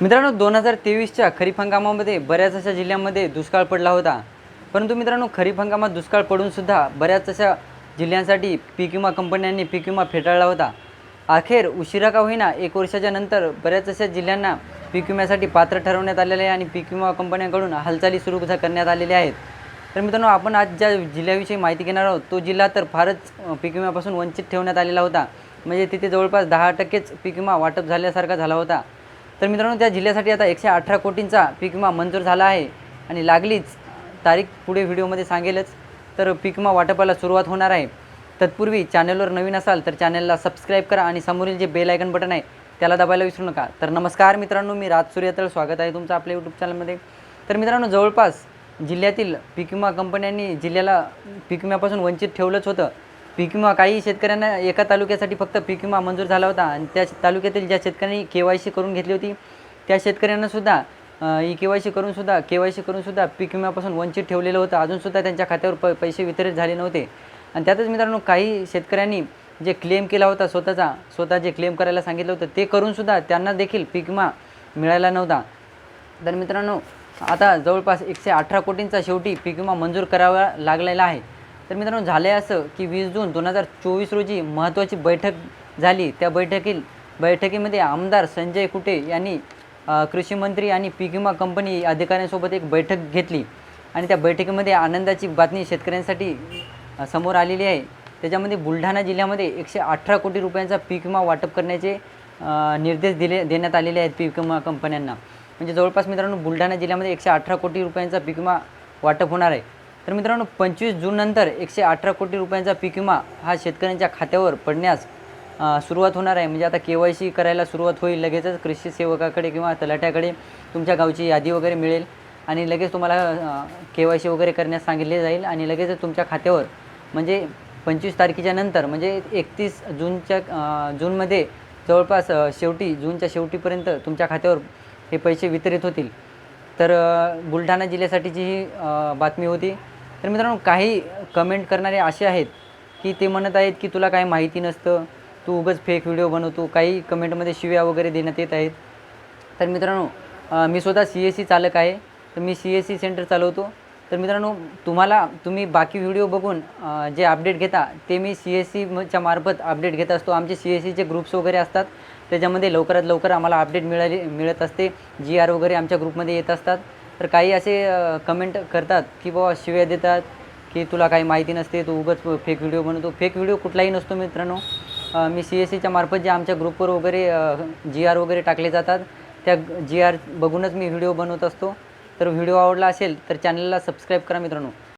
मित्रांनो दोन हजार तेवीसच्या खरीप हंगामामध्ये बऱ्याच अशा जिल्ह्यांमध्ये दुष्काळ पडला होता. परंतु मित्रांनो खरीप हंगामात दुष्काळ पडूनसुद्धा बऱ्याच अशा जिल्ह्यांसाठी पीक विमा कंपन्यांनी पीक विमा फेटाळला होता. अखेर उशिरा का होईना एक वर्षाच्या नंतर बऱ्याच अशा जिल्ह्यांना पीक विम्यासाठी पात्र ठरवण्यात आलेले आहे आणि पीक विमा कंपन्यांकडून हालचाली सुरू झा- करण्यात आलेल्या आहेत. तर मित्रांनो आपण आज ज्या जिल्ह्याविषयी माहिती घेणार आहोत तो जिल्हा तर फारच पीक विम्यापासून वंचित ठेवण्यात आलेला होता. म्हणजे तिथे जवळपास दहा टक्केच पीक विमा वाटप झाल्यासारखा झाला होता. तर मित्रांनो त्या जिल्ह्यासाठी आता एकशे अठरा कोटींचा पीक विमा मंजूर झाला आहे आणि लागलीच तारीख पुढे व्हिडिओमध्ये सांगेलच. तर पीक विमा वाटपाला सुरुवात होणार आहे. तत्पूर्वी चॅनलवर नवीन असाल तर चॅनलला सबस्क्राईब करा आणि समोरील जे बेल आयकन बटन आहे त्याला दाबायला विसरू नका. तर नमस्कार मित्रांनो मी राज सूर्यतळ. स्वागत आहे तुमचं आपल्या यूट्यूब चॅनलमध्ये तर मित्रांनो जवळपास जिल्ह्यातील पीक विमा कंपन्यांनी जिल्ह्याला पीक विम्यापासून वंचित ठेवलंच होतं. पीक विमा काही शेतकऱ्यांना एका तालुक्यासाठी फक्त पीक विमा मंजूर झाला होता आणि त्या तालुक्यातील ज्या शेतकऱ्यांनी के वाय सी करून घेतली होती त्या शेतकऱ्यांनासुद्धा ई के वाय सी करूनसुद्धा के वाय सी करूनसुद्धा पीक विम्यापासून वंचित ठेवलेलं होतं. अजूनसुद्धा त्यांच्या खात्यावर प पैसे वितरित झाले नव्हते. आणि त्यातच मित्रांनो काही शेतकऱ्यांनी जे क्लेम केला होता स्वतःचा स्वतः जे क्लेम करायला सांगितलं होतं ते करूनसुद्धा त्यांना देखील पीक विमा मिळायला नव्हता. तर मित्रांनो आता जवळपास एकशे अठरा कोटींचा शेवटी पीक विमा मंजूर करावा लागलेला आहे. तर मित्रांनो झाले असं की वीस जून दोन हजार चोवीस रोजी महत्त्वाची बैठक झाली. त्या बैठकील बैठकीमध्ये आमदार संजय कुटे यांनी कृषीमंत्री कृषी मंत्री आणि पीक विमा कंपनी अधिकाऱ्यांसोबत एक बैठक घेतली. आणि त्या बैठकीमध्ये आनंदाची बातमी शेतकऱ्यांसाठी समोर आलेली आहे. त्याच्यामध्ये बुलढाणा जिल्ह्यामध्ये एकशे अठरा कोटी रुपयांचा पीक विमा वाटप करण्याचे निर्देश दिले देण्यात आलेले आहेत पीक विमा कंपन्यांना. म्हणजे जवळपास मित्रांनो बुलढाणा जिल्ह्यामध्ये एकशे अठरा कोटी रुपयांचा पीक विमा वाटप होणार आहे. तर मित्रांनो पंचवीस जूननंतर एकशे अठरा कोटी रुपयांचा पीक विमा हा शेतकऱ्यांच्या खात्यावर पडण्यास सुरुवात होणार आहे. म्हणजे आता के वाय सी करायला सुरुवात होईल लगेचच कृषी सेवकाकडे किंवा तलाठ्याकडे तुमच्या गावची यादी वगैरे मिळेल आणि लगेच तुम्हाला के वाय सी वगैरे करण्यास सांगितले जाईल आणि लगेचच तुमच्या खात्यावर म्हणजे पंचवीस तारखेच्या नंतर म्हणजे एकतीस जूनच्या जूनमध्ये जवळपास शेवटी जूनच्या शेवटीपर्यंत तुमच्या खात्यावर हे पैसे वितरित होतील. तर बुलढाणा जिल्ह्यासाठीची ही बातमी होती. तर मित्रांनो काही कमेंट करणारे असे आहेत की ते म्हणत आहेत की तुला काही माहिती नसतं तू उगच फेक व्हिडिओ बनवतो काही कमेंटमध्ये शिव्या वगैरे देण्यात येत आहेत. तर मित्रांनो मी स्वतः सी एस सी चालक आहे तर मी सी एस सी सेंटर चालवतो. तर मित्रांनो तुम्हाला तुम्ही बाकी व्हिडिओ बघून जे अपडेट घेता ते मी सी एस सीच्या मार्फत अपडेट घेत असतो. आमचे सी एस सीचे ग्रुप्स वगैरे असतात त्याच्यामध्ये लवकरात लवकर आम्हाला अपडेट मिळाली मिळत असते. जी आर वगैरे आमच्या ग्रुपमध्ये येत असतात. तर काही असे कमेंट करतात की बाबा शिव्या देतात की तुला काही माहिती नसते तू उगाच फेक व्हिडिओ बनवतो. फेक व्हिडिओ कुठलाही नसतो मित्रांनो. मी सी एस सीच्या मार्फत जे आमच्या ग्रुपवर वगैरे जी आर वगैरे टाकले जातात त्या जी आर बघूनच मी व्हिडिओ बनवत असतो. तर व्हिडिओ आवडला असेल तर चॅनलला सबस्क्राईब करा मित्रांनो.